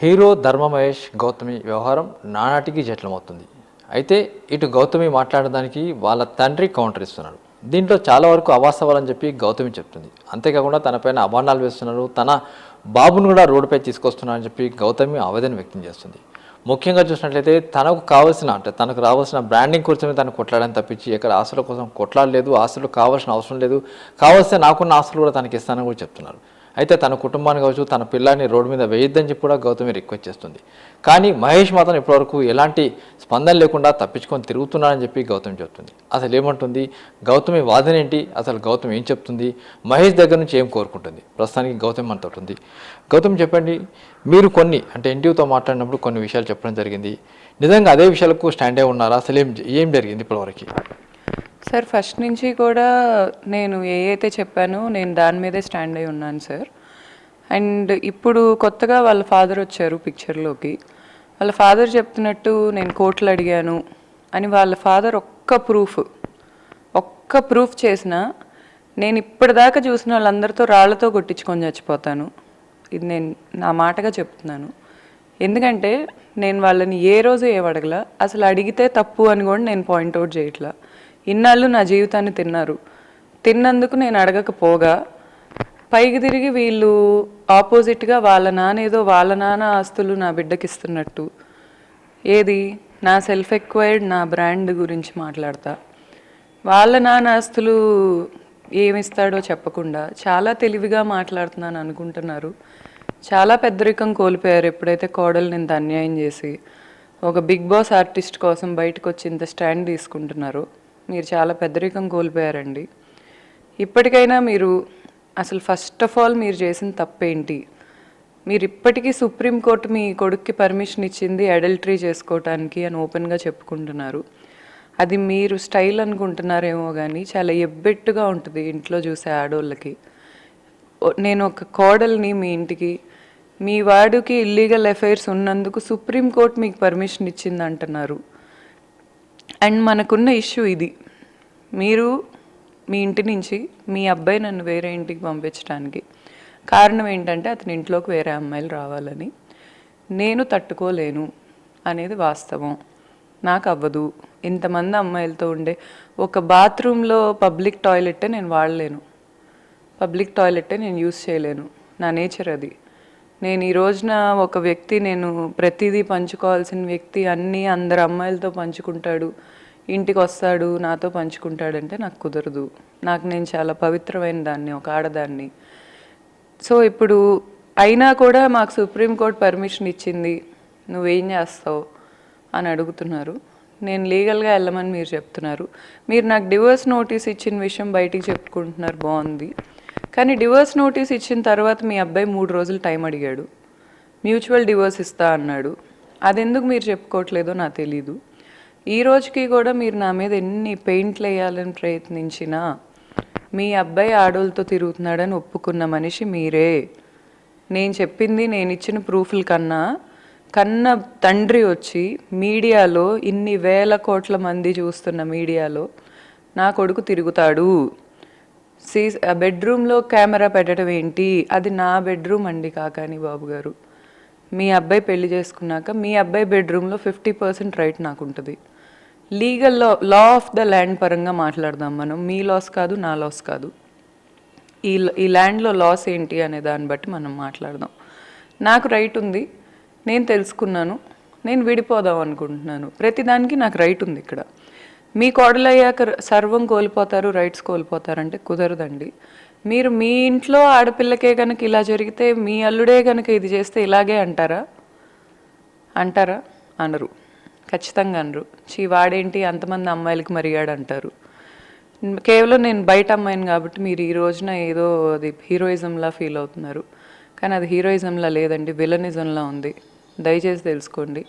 Hero ధర్మ మహేష్ గౌతమి వ్యవహారం నానాటికి జట్లమవుతుంది అయితే ఇటు గౌతమి మాట్లాడడానికి వాళ్ళ తండ్రి కౌంటర్ ఇస్తున్నాడు. దీంట్లో చాలా వరకు అవాస్తవాలని చెప్పి గౌతమి చెప్తుంది. అంతేకాకుండా తనపైన అభాండాలు వేస్తున్నారు. తన బాబును కూడా రోడ్డుపై తీసుకొస్తున్నారని చెప్పి గౌతమి ఆవేదన వ్యక్తం చేస్తుంది. ముఖ్యంగా చూసినట్లయితే తనకు కావాల్సిన అంటే తనకు రావాల్సిన బ్రాండింగ్ కోసమే తను కొట్లాడని తప్పించి ఇక్కడ ఆస్తుల కోసం కొట్లాడలేదు ఆస్తులు కావాల్సిన అవసరం లేదు. కావాల్సిన నాకున్న ఆస్తులు కూడా తనకి ఇస్తానని కూడా చెప్తున్నారు. అయితే తన కుటుంబాన్ని కావచ్చు తన పిల్లాన్ని రోడ్డు మీద వేయొద్దని చెప్పి కూడా గౌతమి రిక్వెస్ట్ చేస్తుంది. కానీ మహేష్ మాత్రం ఇప్పటివరకు ఎలాంటి స్పందన లేకుండా తప్పించుకొని తిరుగుతున్నానని చెప్పి గౌతమి చెప్తుంది. అసలు ఏమంటుంది? గౌతమి వాదన ఏంటి? అసలు గౌతమి ఏం చెప్తుంది? మహేష్ దగ్గర నుంచి ఏం కోరుకుంటుంది? ప్రస్తుతానికి గౌతమి మనతో ఉంది గౌతమి చెప్పండి మీరు కొన్ని అంటే ఎన్టీవీతో మాట్లాడినప్పుడు కొన్ని విషయాలు చెప్పడం జరిగింది. నిజంగా అదే విషయాలకు స్టాండ్ అయి ఉన్నారా? అసలు ఏం ఏం జరిగింది ఇప్పటివరకు? సార్ ఫస్ట్ నుంచి కూడా నేను ఏ అయితే చెప్పానో నేను దాని మీదే స్టాండ్ అయి ఉన్నాను సార్. అండ్ ఇప్పుడు కొత్తగా వాళ్ళ ఫాదర్ వచ్చారు పిక్చర్లోకి వాళ్ళ ఫాదర్ చెప్తున్నట్టు నేను కోట్లు అడిగాను అని వాళ్ళ ఫాదర్ ఒక్క ప్రూఫ్ ఒక్క ప్రూఫ్ చేసినా నేను ఇప్పటిదాకా చూసిన వాళ్ళందరితో రాళ్ళతో కొట్టించుకొని చచ్చిపోతాను. ఇది నేను నా మాటగా చెప్తున్నాను. ఎందుకంటే నేను వాళ్ళని ఏ రోజు ఏం అసలు అడిగితే తప్పు అని కూడా నేను పాయింట్అవుట్ చేయట్లా. ఇన్నాళ్ళు నా జీవితాన్ని తిన్నారు. తిన్నందుకు నేను అడగకపోగా పైకి తిరిగి వీళ్ళు ఆపోజిట్గా వాళ్ళ నాన్న ఏదో వాళ్ళ నాన్న ఆస్తులు నా బిడ్డకి ఇస్తున్నట్టు ఏది? నా సెల్ఫ్ ఎక్వైర్డ్ నా బ్రాండ్ గురించి మాట్లాడతా. వాళ్ళ నాన్న ఆస్తులు ఏమిస్తాడో చెప్పకుండా చాలా తెలివిగా మాట్లాడుతున్నాను అనుకుంటున్నారు. చాలా పెద్దరికం కోల్పోయారు ఎప్పుడైతే కోడలు ఇంత అన్యాయం చేసి. ఒక బిగ్ బాస్ ఆర్టిస్ట్ కోసం బయటకు వచ్చి ఇంత స్టాండ్ తీసుకుంటున్నారు. మీరు చాలా పెద్దరికం కోల్పోయారండి. ఇప్పటికైనా మీరు అసలు ఫస్ట్ ఆఫ్ ఆల్ మీరు చేసిన తప్పేంటి? మీరు ఇప్పటికీ సుప్రీంకోర్టు మీ కొడుక్కి పర్మిషన్ ఇచ్చింది అడల్టరీ చేసుకోవటానికి అని ఓపెన్గా చెప్పుకుంటున్నారు. అది మీరు స్టైల్ అనుకుంటున్నారేమో కానీ చాలా ఎబ్బెట్టుగా ఉంటుంది ఇంట్లో చూసే ఆడోళ్ళకి. నేను ఒక కోడల్ని మీ ఇంటికి మీ వాడికి ఇల్లీగల్ అఫైర్స్ ఉన్నందుకు సుప్రీంకోర్టు మీకు పర్మిషన్ ఇచ్చింది అంటున్నారు అండ్ మనకున్న ఇష్యూ ఇది. మీరు మీ ఇంటి నుంచి మీ అబ్బాయి నన్ను వేరే ఇంటికి పంపించడానికి కారణం ఏంటంటే అతని ఇంట్లోకి వేరే అమ్మాయిలు రావాలని. నేను తట్టుకోలేను అనేది వాస్తవం. నాకు అవ్వదు. ఇంతమంది అమ్మాయిలతో ఉండే ఒక బాత్రూంలో పబ్లిక్ టాయిలెట్టే నేను వాడలేను. పబ్లిక్ టాయిలెట్టే నేను యూస్ చేయలేను. నా నేచర్ అది. నేను ఈ రోజున ఒక వ్యక్తి నేను ప్రతిదీ పంచుకోవాల్సిన వ్యక్తి అన్నీ అందరు అమ్మాయిలతో పంచుకుంటాడు. ఇంటికి వస్తాడు నాతో పంచుకుంటాడంటే నాకు కుదరదు. నాకు నేను చాలా పవిత్రమైన దాన్ని ఒక ఆడదాన్ని. సో ఇప్పుడు అయినా కూడా మాకు సుప్రీంకోర్టు పర్మిషన్ ఇచ్చింది. నువ్వేం చేస్తావు? అని అడుగుతున్నారు. నేను లీగల్గా వెళ్ళమని మీరు చెప్తున్నారు. మీరు నాకు డివోర్స్ నోటీస్ ఇచ్చిన విషయం బయటికి చెప్పుకుంటున్నారు. బాగుంది. కానీ డివోర్స్ నోటీస్ ఇచ్చిన తర్వాత మీ అబ్బాయి మూడు రోజులు టైం అడిగాడు. మ్యూచువల్ డివోర్స్ ఇస్తా అన్నాడు. అది ఎందుకు మీరు చెప్పుకోవట్లేదో నాకు తెలీదు. ఈ రోజుకి కూడా మీరు నా మీద ఎన్ని పెయింట్లు వేయాలని ప్రయత్నించినా మీ అబ్బాయి ఆడోళ్ళతో తిరుగుతున్నాడని ఒప్పుకున్న మనిషి మీరే. నేను చెప్పింది నేను ఇచ్చిన ప్రూఫ్ల కన్నా కన్న తండ్రి వచ్చి మీడియాలో ఇన్ని వేల కోట్ల మంది చూస్తున్న మీడియాలో నా కొడుకు తిరుగుతాడు. సీ బెడ్రూమ్లో కెమెరా పెట్టడం ఏంటి? అది నా బెడ్రూమ్ అండి కాకాని బాబు గారు. మీ అబ్బాయి పెళ్ళి చేసుకున్నాక మీ అబ్బాయి బెడ్రూమ్లో ఫిఫ్టీ పర్సెంట్ రైట్ నాకు ఉంటుంది legal law law of the land పరంగా మాట్లాడదాం మనం. మీ లాస్ కాదు నా లాస్ కాదు. ఈ ఈ ల్యాండ్లో లాస్ ఏంటి అనే దాన్ని బట్టి మనం మాట్లాడదాం. నాకు రైట్ ఉంది. నేను తెలుసుకున్నాను. నేను విడిపోదాం అనుకుంటున్నాను. ప్రతిదానికి నాకు రైట్ ఉంది ఇక్కడ. మీ కోడలయ్యాక సర్వం కోల్పోతారు రైట్స్ కోల్పోతారంటే కుదరదండి. మీరు మీ ఇంట్లో ఆడపిల్లకే కనుక ఇలా జరిగితే మీ అల్లుడే కనుక ఇది చేస్తే ఇలాగే అంటారా? అంటారా? అనరు. ఖచ్చితంగా అనరు. చీ వాడేంటి? అంతమంది అమ్మాయిలకి మరిగాడు అంటారు కేవలం నేను బయట అమ్మాయిని కాబట్టి మీరు ఈ రోజున ఏదో అది హీరోయిజంలా ఫీల్ అవుతున్నారు. కానీ అది హీరోయిజంలా లేదండి విలనిజంలా ఉంది. దయచేసి తెలుసుకోండి.